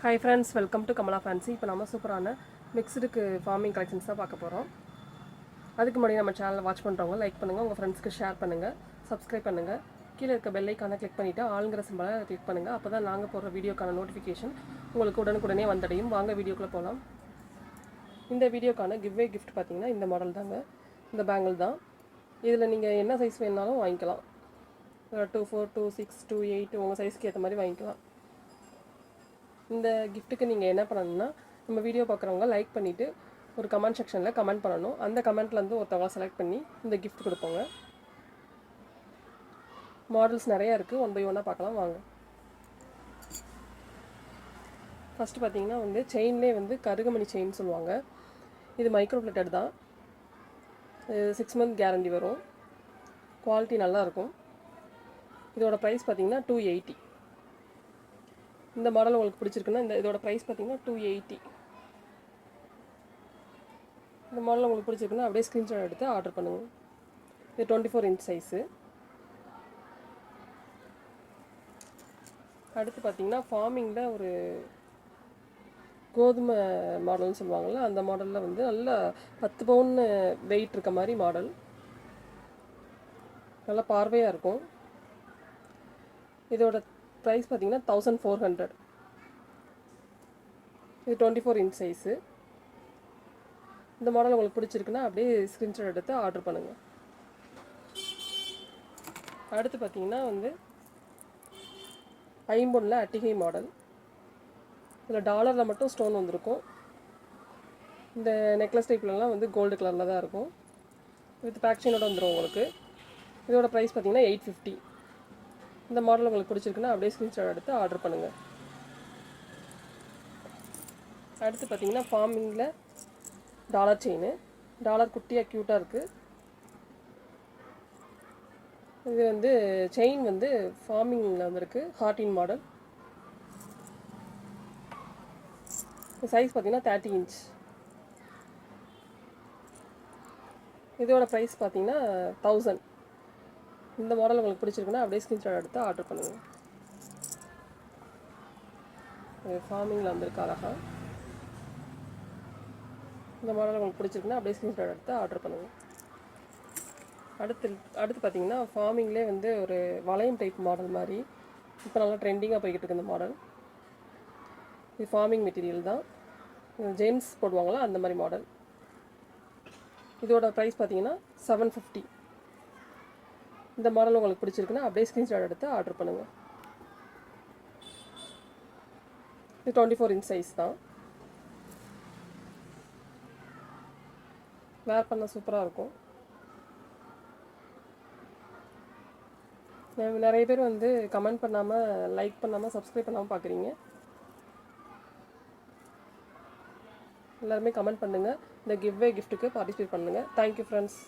Hi friends welcome to Kamala fancy இப்போ நம்ம சூப்பரான மிக்சடுக்கு ஃபார்மிங் கலெக்ஷன்ஸ் தான் பார்க்க போகிறோம் அதுக்கு முன்னாடி நம்ம சேனலை வாட்ச் பண்ணுறவங்க லைக் பண்ணுங்கள் உங்கள் ஃப்ரெண்ட்ஸ்க்கு ஷேர் பண்ணுங்கள் சப்ஸ்கிரைப் பண்ணுங்கள் கீழே இருக்க பெல்லைக்கான கிளிக் பண்ணிவிட்டு ஆளுங்கிற சிம்பலை கிளிக் பண்ணுங்கள் அப்போ தான் நாங்கள் போடுற வீடியோக்கான நோட்டிஃபிகேஷன் உங்களுக்கு உடனுக்குடனே வந்தடையும். வாங்க வீடியோக்குள்ளே போகலாம் இந்த வீடியோக்கான கிவ்வே கிஃப்ட் பார்த்தீங்கன்னா இந்த மாடல் தாங்க. இந்த பேங்கிள் தான். இதில் நீங்கள் என்ன சைஸ் வேணாலும் வாங்கிக்கலாம். Two four two six two eight உங்கள் சைஸ்க்கு ஏற்ற மாதிரி வாங்கிக்கலாம். இந்த கிஃப்ட்டுக்கு நீங்கள் என்ன பண்ணணும்னா நம்ம வீடியோ பார்க்குறவங்க லைக் பண்ணிவிட்டு ஒரு கமெண்ட் செக்ஷனில் கமெண்ட் பண்ணணும். அந்த கமெண்ட்லேருந்து ஒருத்தவங்க செலக்ட் பண்ணி இந்த கிஃப்ட் கொடுப்போங்க. மாடல்ஸ் நிறையா இருக்குது ஒன் பை ஒன்னாக பார்க்கலாம். வாங்க. ஃபஸ்ட்டு பார்த்தீங்கன்னா வந்து செயின்லேயே வந்து கருகமணி செயின் சொல்லுவாங்க. இது மைக்ரோ பிளேட்டட் தான். சிக்ஸ் மந்த் கேரண்டி வரும். குவாலிட்டி நல்லா இருக்கும். இதோட ப்ரைஸ் பார்த்தீங்கன்னா டூ எயிட்டி இந்த மாடல் உங்களுக்கு பிடிச்சிருக்குன்னா இந்த இதோட ப்ரைஸ் பார்த்தீங்கன்னா டூ எயிட்டி இந்த மாடல் உங்களுக்கு பிடிச்சிருக்குன்னா அப்படியே ஸ்க்ரீன்ஷாட் எடுத்து ஆர்டர் பண்ணுங்கள் இது டுவெண்ட்டி ஃபோர் இன்ச் சைஸு அடுத்து பார்த்தீங்கன்னா ஃபார்மிங்கில் ஒரு கோதுமை மாடல்னு சொல்லுவாங்கள்ல அந்த மாடலில் வந்து நல்ல பத்து பவுன் வெயிட் இருக்க மாதிரி மாடல் நல்லா பார்வையாக இருக்கும். இதோட ப்ரைஸ் பார்த்தீங்கன்னா தௌசண்ட் ஃபோர் ஹண்ட்ரட் இது டுவெண்ட்டி ஃபோர் இன்ச் சைஸு இந்த மாடல் உங்களுக்கு பிடிச்சிருக்குன்னா அப்படியே ஸ்க்ரீன்ஷாட் எடுத்து ஆர்டர் பண்ணுங்கள் அடுத்து பார்த்தீங்கன்னா வந்து ஐம்பொன்னில் அட்டிகை மாடல் இதில் டாலரில் மட்டும் ஸ்டோன் வந்திருக்கும். இந்த நெக்லஸ் டைப்லலாம் வந்து கோல்டு கலரில் தான் இருக்கும். வித் பேக்ஷனோட வந்துடும் உங்களுக்கு. இதோட ப்ரைஸ் பார்த்தீங்கன்னா எயிட் ஃபிஃப்டி இந்த மாடல் உங்களுக்கு பிடிச்சிருக்குன்னா அப்படியே ஸ்க்ரீன்ஷாட் எடுத்து ஆர்டர் பண்ணுங்கள் அடுத்து பார்த்தீங்கன்னா ஃபார்மிங்கில் டாலர் செயின் டாலர் குட்டியாக க்யூட்டாக இருக்குது இது வந்து செயின் வந்து ஃபார்மிங்கில் வந்திருக்கு ஹார்டின் மாடல் சைஸ் பார்த்தீங்கன்னா தேர்ட்டி இன்ச் இதோட ப்ரைஸ் பார்த்தீங்கன்னா தௌசண்ட் இந்த மாடல் உங்களுக்கு பிடிச்சிருக்குன்னா அப்படியே ஸ்கிரீன்ஷாட் எடுத்து ஆர்டர் பண்ணுங்கள் ஃபார்மிங்கில் வந்திருக்கு அழகா. இந்த மாடல் உங்களுக்கு பிடிச்சிருக்குன்னா அப்படியே ஸ்கிரீன்ஷாட் எடுத்து ஆர்டர் பண்ணுங்கள் அடுத்து அடுத்து பார்த்தீங்கன்னா ஃபார்மிங்லே வந்து ஒரு வளையம் டைப் மாடல் மாதிரி இப்போ நல்லா ட்ரெண்டிங்காக போய்கிட்டு இருக்கு இந்த மாடல் இது ஃபார்மிங் மெட்டீரியல் தான். ஜென்ஸ் போடுவாங்களா அந்த மாதிரி மாடல் இதோட ப்ரைஸ் பார்த்தீங்கன்னா செவன் ஃபிஃப்டி இந்த மாடல் உங்களுக்கு பிடிச்சிருக்குன்னா அப்படியே ஸ்க்ரீன்ஷாட் எடுத்து ஆர்டர் பண்ணுங்கள் இது டுவெண்ட்டி ஃபோர் இன்ச் சைஸ் தான். வேர் பண்ண சூப்பராக இருக்கும். நிறைய பேர் வந்து கமெண்ட் பண்ணாமல் லைக் பண்ணாமல் சப்ஸ்கிரைப் பண்ணாமல் பார்க்குறீங்க எல்லாருமே கமெண்ட் பண்ணுங்கள் இந்த கிவ்வே கிஃப்ட்டுக்கு பார்ட்டிசிபேட் பண்ணுங்கள் தேங்க்யூ ஃப்ரெண்ட்ஸ்